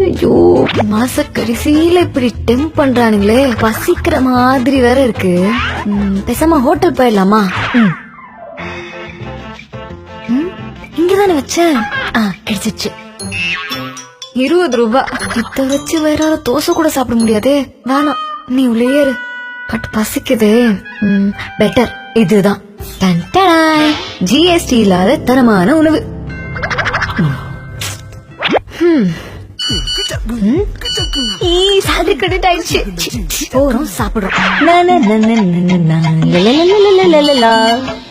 ஐயோ மாச கடைசியில இப்படி டெம்ப் பண்றானுங்களே. பசிக்கிற மாதிரி வேற இருக்கு. பேசாம ஹோட்டல் போயிடலாமா? இங்கதானே வச்சேன். ஆ கிடைச்சிச்சு. இருபது ரூபா. இத வச்சு வேற ஒரு தோசை கூட சாப்பிட முடியாதே. வேணாம். நீ உள்ளேயே பட் பசிக்குது. பெட்டர் இதுதான். ஜிஎஸ்டி இல்லாத தரமான உணவு. போறோம் சாப்பிடுறோம்.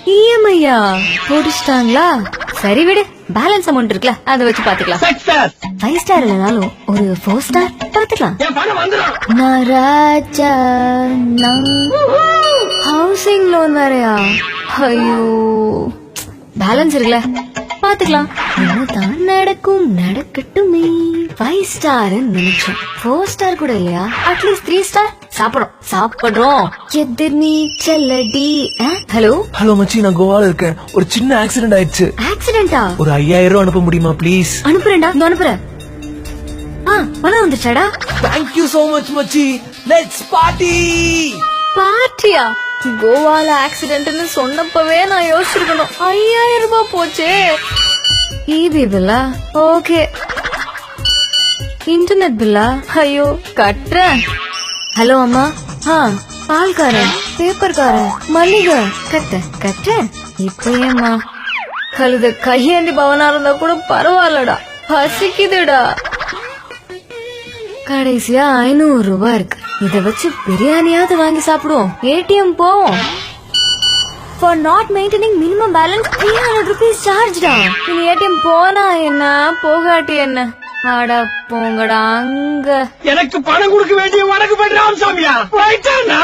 இஎம்ஐயா? போட்டுச்சிட்டாங்களா? சரி விடு. பேலன்ஸ் அமௌண்ட் இருக்குல்ல அத வச்சு பாத்துக்கலாம். ஃபைவ் ஸ்டார் இல்லனாலும் ஒரு ஃபோர் ஸ்டார் பாத்துக்கலாம் நான் ராஜா நான். ஹவுசிங் லோன் வேறயா? ஐயோ. பேலன்ஸ் இருக்குல்ல. பாத்துக்கலாம். என்னதான் நடக்கும் நடக்கட்டுமே. ஃபைவ் ஸ்டார் நினைச்சோம். ஃபோர் ஸ்டார் கூட இல்லையா? அட்லீஸ்ட் த்ரீ ஸ்டார் சாப்பிடுறோம். சாப்பிடுறோம். எதிர் நீச்சல் அடி. ஹலோ ஹலோ மச்சி நான் கோவால இருக்கேன். ஒரு சின்ன ஆக்சிடென்ட் ஆயிடுச்சு. ஆக்சிடென்டா ஒரு ஐயாயிரம் ரூபாய் அனுப்ப முடியுமா ப்ளீஸ் அனுப்புறேன்டா. இந்த அனுப்புறேன். ஆ பணம் வந்துச்சாடா தேங்க்யூ சோ மச் மச்சி. லெட்ஸ் பார்ட்டி பார்ட்டியா கோவால ஆக்சிடென்ட்னு சொன்னப்பவே நான் யோசிச்சிருக்கணும். ஐயாயிரம் ரூபாய் போச்சே. இபி பில்லா? ஓகே இன்டர்நெட் பில்லா? ஐயோ கட்டுறேன். ஹலோ அம்மா. ஆ. பால்காரன் பேப்பர்காரன் மல்லிகை. கட்ட கட்டுறேன் இப்ப ஏம்மா? கழுத கையேந்தி பவனா இருந்தா கூட பரவாயில்லடா. பசிக்குதுடா. கடைசியா ஐநூறு ரூபாய் இருக்கு. இத வச்சு பிரியாணியாவது வாங்கி சாப்பிடுவோம். ஏடிஎம் போவோம். For not maintaining minimum balance three hundred rupees சார்ஜ்டா இனி ஏடிஎம் போனா என்ன? போகாட்டி என்ன? அட போங்கடா அங்க. எனக்கு பணம் கொடுக்க வேண்டிய வடக்கு போய் ராமசாமியா? போயிட்டானா